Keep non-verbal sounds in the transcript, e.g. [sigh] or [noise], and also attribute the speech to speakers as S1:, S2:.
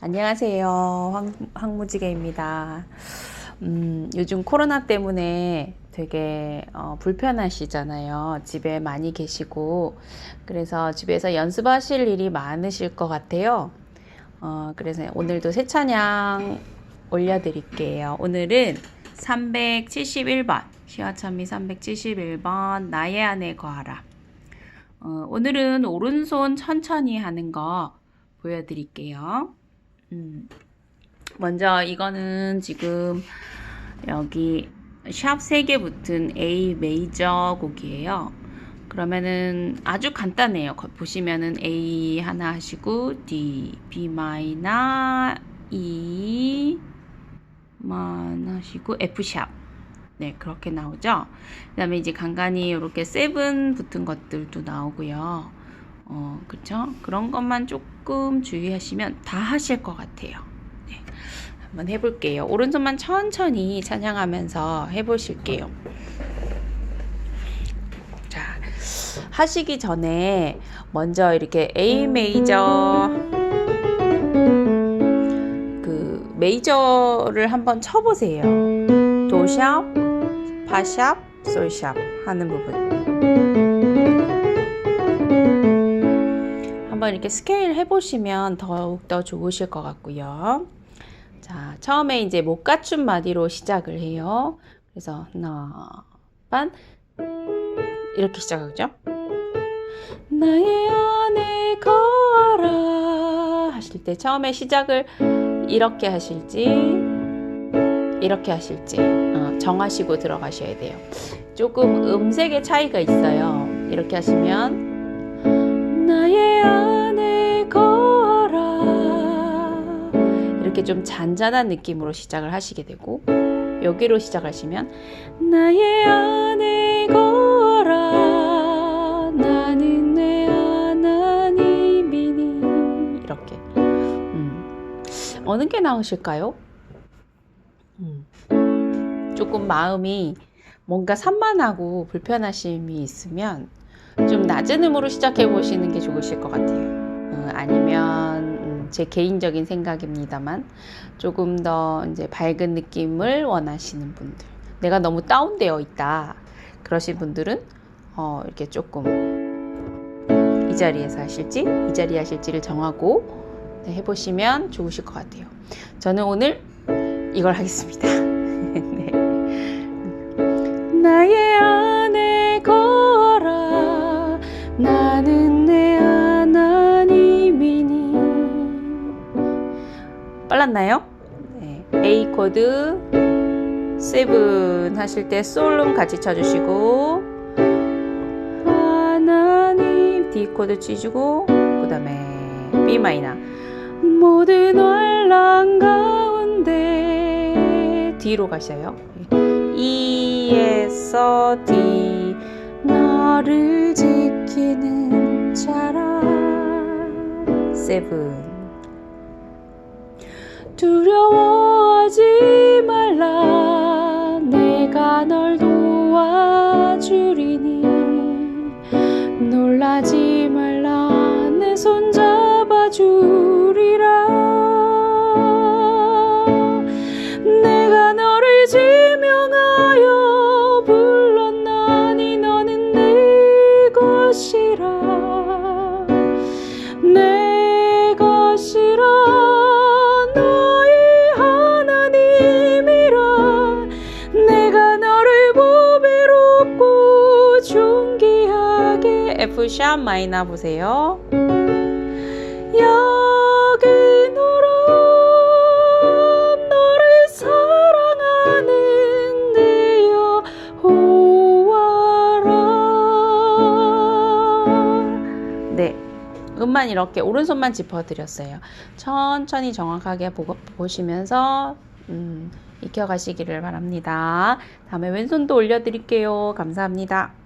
S1: 안녕하세요. 황, 황무지개입니다. 음, 요즘 코로나 때문에 되게 어, 불편하시잖아요. 집에 많이 계시고. 그래서 집에서 연습하실 일이 많으실 것 같아요. 어, 그래서 오늘도 새 찬양 올려드릴게요. 오늘은 371번, 시화천미 371번, 나의 안에 거하라. 어, 오늘은 오른손 천천히 하는 거 보여드릴게요. 음, 먼저 이거는 지금 여기 샵 3개 붙은 A 메이저 곡이에요. 그러면은 아주 간단해요. 거- 보시면은 A 하나 하시고 D, B 마이너, E 만 하시고 F 샵. 네, 그렇게 나오죠. 그 다음에 이제 간간히 이렇게 세븐 붙은 것들도 나오고요. 어, 그쵸? 그런 것만 조금 주의하시면 다 하실 것 같아요. 네, 한번 해볼게요. 오른손만 천천히 찬양하면서 해보실게요. 자, 하시기 전에 먼저 이렇게 A 메이저 그 메이저를 한번 쳐보세요. 도샵, 파샵, 솔샵 하는 부분. 한번 이렇게 스케일 해보시면 더욱더 좋으실 것 같고요. 자, 처음에 이제 못 갖춘 마디로 시작을 해요. 그래서 하나, 반 이렇게 시작하죠. 나의 안에 거하라 하실 때 처음에 시작을 이렇게 하실지 이렇게 하실지 어, 정하시고 들어가셔야 돼요. 조금 음색의 차이가 있어요. 이렇게 하시면 나의 이렇게 좀 잔잔한 느낌으로 시작을 하시게 되고 여기로 시작하시면 나의 안에 거하라 나는 내 하나님이니 이렇게 음. 어느 게 나으실까요? 음. 조금 마음이 뭔가 산만하고 불편하심이 있으면 좀 낮은 음으로 시작해 보시는 게 좋으실 것 같아요. 어, 아니면 음, 제 개인적인 생각입니다만 조금 더 이제 밝은 느낌을 원하시는 분들, 내가 너무 다운되어 있다 그러신 분들은 어, 이렇게 조금 이 자리에서 하실지 이 자리 하실지를 정하고 네, 해보시면 좋으실 것 같아요. 저는 오늘 이걸 하겠습니다. [laughs] 네. 나의 빨랐나요? 네. A 코드 세븐 하실 때 솔음 같이 쳐주시고 하나님 D 코드 치주고 그 다음에 B 마이너 모든 환란 가운데 D로 가셔요. E에서 D 너를 지키는 자라 세븐 두려워하지 말 F샵 마이너 보세요. 여기노라. 음만 이렇게 오른손만 짚어드렸어요. 천천히 정확하게 보고, 보시면서 음, 익혀가시기를 바랍니다. 다음에 왼손도 올려드릴게요. 감사합니다